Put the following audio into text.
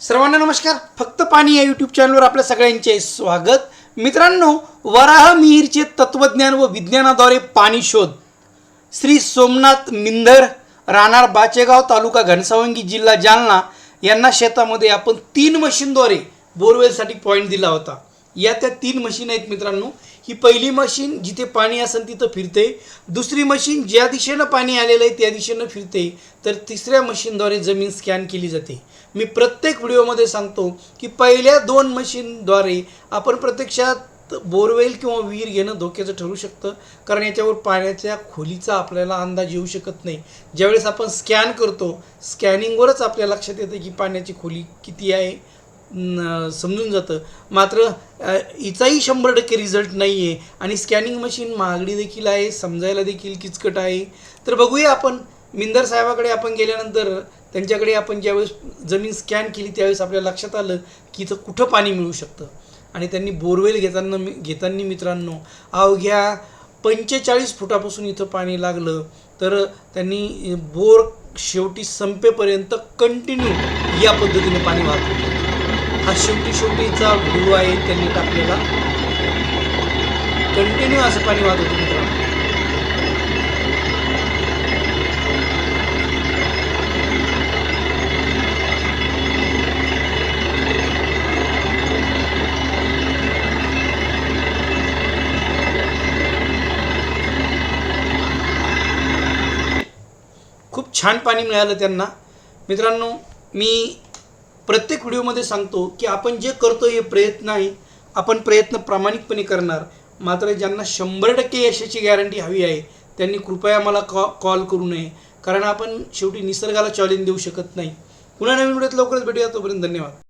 सर्वांना नमस्कार. फक्त पाणी या यूट्यूब चॅनलवर आपल्या सगळ्यांचे स्वागत. मित्रांनो वराह मिहीरचे तत्वज्ञान व विज्ञानाद्वारे पाणी शोध. श्री सोमनाथ मिंधर राहणार बाचेगाव तालुका घनसावंगी जिल्हा जालना यांना शेतामध्ये आपण तीन मशीनद्वारे बोरवेलसाठी पॉईंट दिला होता. या त्या तीन मशीन आहेत मित्रांनो. ही पहिली मशीन जिथे पाणी असेल तिथं फिरते. दुसरी मशीन ज्या दिशेनं पाणी आलेलं आहे त्या दिशेनं फिरते. तर तिसऱ्या मशीनद्वारे जमीन स्कॅन केली जाते. मी प्रत्येक व्हिडिओमध्ये सांगतो की पहिल्या दोन मशीनद्वारे आपण प्रत्यक्षात बोरवेल किंवा विहीर घेणं धोक्याचं ठरू शकतं. कारण याच्यावर पाण्याच्या खोलीचा आपल्याला अंदाज येऊ शकत नाही. ज्यावेळेस आपण स्कॅन करतो स्कॅनिंगवरच आपल्या लक्षात येतं की पाण्याची खोली किती आहे. समजून जातं. मात्र हिचाही शंभर टक्के रिझल्ट नाही आहे आणि स्कॅनिंग मशीन महागडी देखील आहे समजायला देखील किचकट आहे. तर बघूया आपण. मिंदर साहेबाकडे आपण गेल्यानंतर त्यांच्याकडे आपण ज्यावेळेस जमीन स्कॅन केली त्यावेळेस आपल्या लक्षात आलं की इथं कुठं पाणी मिळू शकतं. आणि त्यांनी बोरवेल घेताना घेताना मित्रांनो अवघ्या पंचेचाळीस फुटापासून इथं पाणी लागलं. तर त्यांनी बोर शेवटी संपेपर्यंत कंटिन्यू या पद्धतीने पाणी वाहत हा शेवटी शेवटीचा व्ह्यू आहे त्यांनी टाकलेला. कंटिन्यू असं पाणी वाहत होतं मित्रांनो. खूप छान पाणी मिळालं त्यांना. मित्रांनो मी प्रत्येक व्हिडिओमध्ये सांगतो की आपण जे करतो हे प्रयत्न आहे आपण प्रयत्न प्रामाणिकपणे करणार. मात्र ज्यांना शंभर टक्के यशाची गॅरंटी हवी आहे त्यांनी कृपया मला कॉ कॉल करू नये. कारण आपण शेवटी निसर्गाला चॅलेंज देऊ शकत नाही. पुन्हा नवीन व्हिडिओत लवकरच भेटूया. तोपर्यंत धन्यवाद.